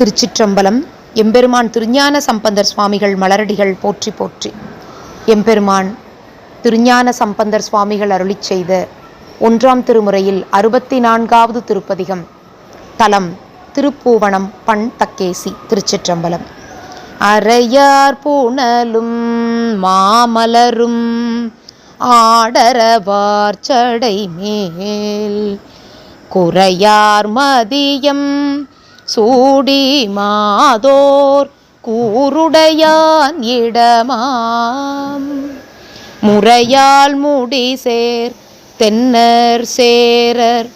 திருச்சிற்றம்பலம் எம்பெருமான் திருஞான சம்பந்தர் சுவாமிகள் மலரடிகள் போற்றி போற்றி. எம்பெருமான் திருஞான சம்பந்தர் சுவாமிகள் அருளிச் செய்த ஒன்றாம் திருமுறையில் அறுபத்தி நான்காவது திருப்பதிகம் தலம் திருப்பூவனம் பண் தக்கேசி திருச்சிற்றம்பலம். அறையார் பூணலும் மாமலரும் ஆடரவார் சடை மேல் குறையார் மதியம் சூடி மாதோர் கூருடையான் இடமாம். முறையால் முடி சேர் தென்னர் சேரர்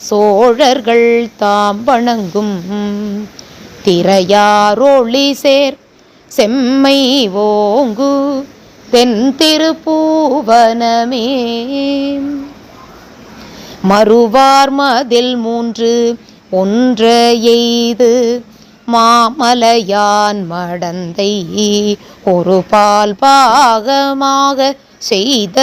சோழர்கள் தாம் வணங்கும் திரையாரொளி சேர் செம்மை ஓங்கு தென் திருப்பூவனமே மறுவார் மதில் மூன்று ஒன்று எய்து மாமலையான் மடந்தை ஒரு பால் பாகமாக செய்த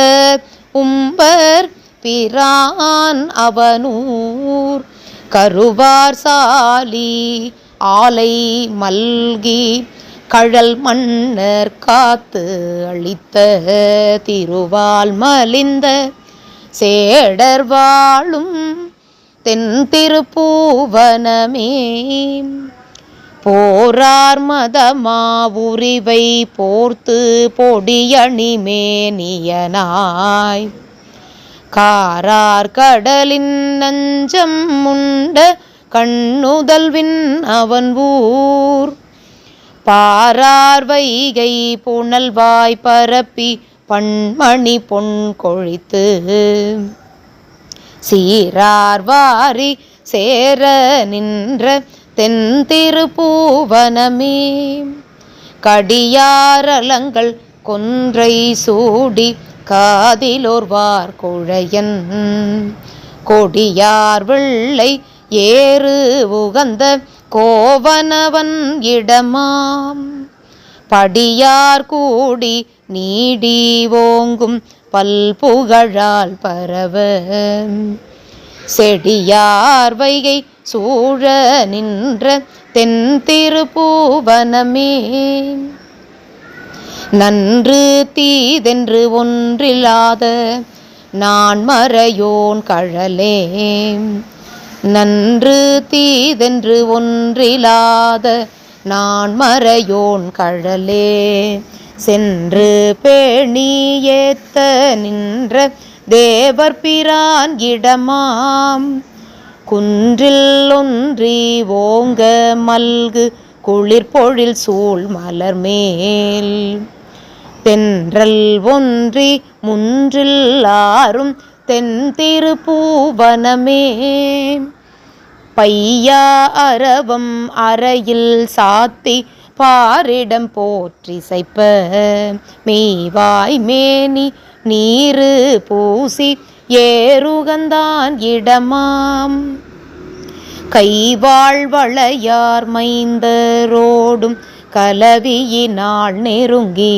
உம்பர் பிரான் அவனூர். கருவார் சாலி ஆலை மல்கி கழல் மன்னர் காத்து அளித்த திருவால் மலிந்த சேடர் வாழும் தென் திருப்பூவனமே போரார் மதமாவுரிவை போர்த்து பொடியணிமேனியனாய் காரார் கடலின் நஞ்சம் உண்ட கண்ணுதல்வின் அவன் ஊர். பாரார் வைகை புனல்வாய் பரப்பி பண்மணி பொன் கொழித்து. சீரார்வாரி சேர நின்ற தென் திருப்பூவனமே கடியாரலங்கள் கொன்றை சூடி காதிலோர்வார் குழையன். கொடியார் வெள்ளை ஏறு உகந்த கோவனவன் இடமாம். படியார் கூடி நீடி ஓங்கும் பல்புகழால் பரவ செடியார் வைகை சூழ நின்ற தென் திருப்பூவனமே நன்று தீதென்று ஒன்றில்லாத நான் மறையோன் கழலே. நன்று தீதென்று ஒன்றில்லாத நான் மறையோன் கழலே. சென்று பேணி ஏத்த நின்ற தேவர் பிரான் இடமாம். குன்றில் ஒன்றி ஓங்க மல்கு குளிர் பொழில் சூழ் மலர் மேல் தென்றல் ஒன்றி முன்றில் ஆறும் தென் திருப்பூவனமே பையா அரவம் அறையில் சாத்தி பாரிடம் போற்றிசைப்ப மேவாய் மேனி நீரு பூசி ஏறுகந்தான் இடமாம். கைவாழ்வளையார் மைந்தரோடும் கலவியினால் நெருங்கி.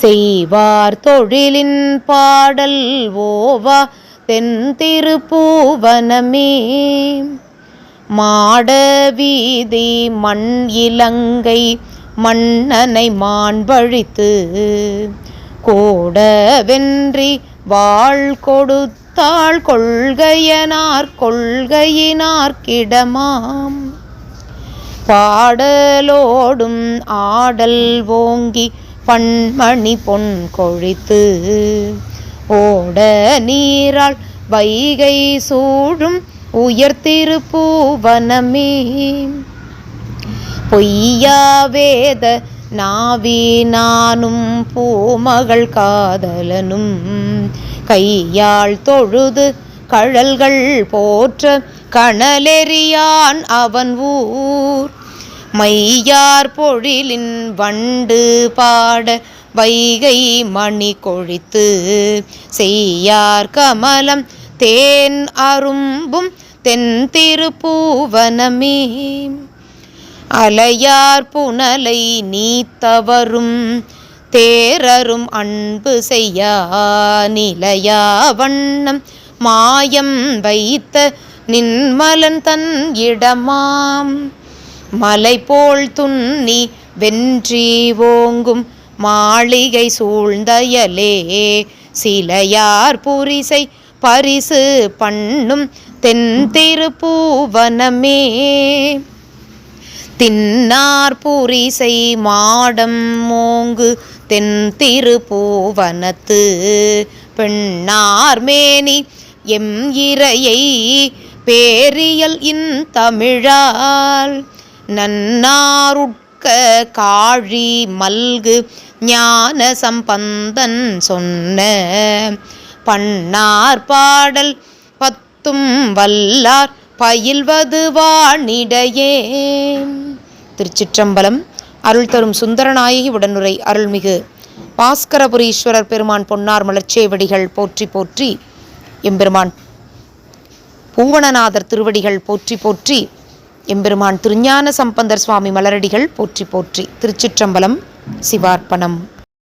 செய்வார் தொழிலின் பாடல் ஓவா தென் திருப்பூவனமே மாட வீதி மண் இலங்கை மன்னனை மாண்பழித்து. கூட வென்றி வாழ் கொடுத்தாள் கொள்கையனார் கொள்கையினார்க்கிடமாம் பாடலோடும் ஆடல் ஓங்கி பண்மணி பொன் கொழித்து ஓட நீராள் வைகை சூழும் உயர்த்திருப்பூவனமே பொய்யா வேத நாவி நானும் பூமகள் காதலனும். கையால் தொழுது கழல்கள் போற்ற கணலெறியான் அவன் ஊர். மையார் பொழிலின் வண்டு பாட வைகை மணி கொழித்து. செய்யார் கமலம் தேன் அரும்பும் தென் திருப்பூவனமே. அலையார் புனலை நீத்தவரும் தேரரும் அன்பு செய்யா நிலையா வண்ணம் மாயம் வைத்த நின்மலன் தன் இடமாம். மலை போல் துண்ணி வென்றி ஓங்கும் மாளிகை சூழ்ந்தயலே சிலையார் புரிசை பரிசு பண்ணும் தென் திருப்பூவனமே தின்னார் புரிசை மாடம் மோங்கு தென் திருப்பூவனத்து பெண்ணார் மேனி எம் இறையை பேரியல் இன் தமிழால். நன்னாருட்க காழி மல்கு ஞான சம்பந்தன் சொன்ன. பண்ணார் பாடல் பத்தும் வல்லார் பயில்வது வாணிடையே திருச்சிற்றம்பலம். அருள் தரும் சுந்தரநாயகி உடனுரை அருள்மிகு. பாஸ்கரபுரீஸ்வரர் பெருமான் பொன்னார் மலர்ச்சேவடிகள் போற்றி போற்றி எம்பெருமான். பூவனநாதர் திருவடிகள் போற்றி போற்றி எம்பெருமான். திருஞான சம்பந்தர் சுவாமி மலரடிகள் போற்றி போற்றி திருச்சிற்றம்பலம். சிவார்ப்பணம்.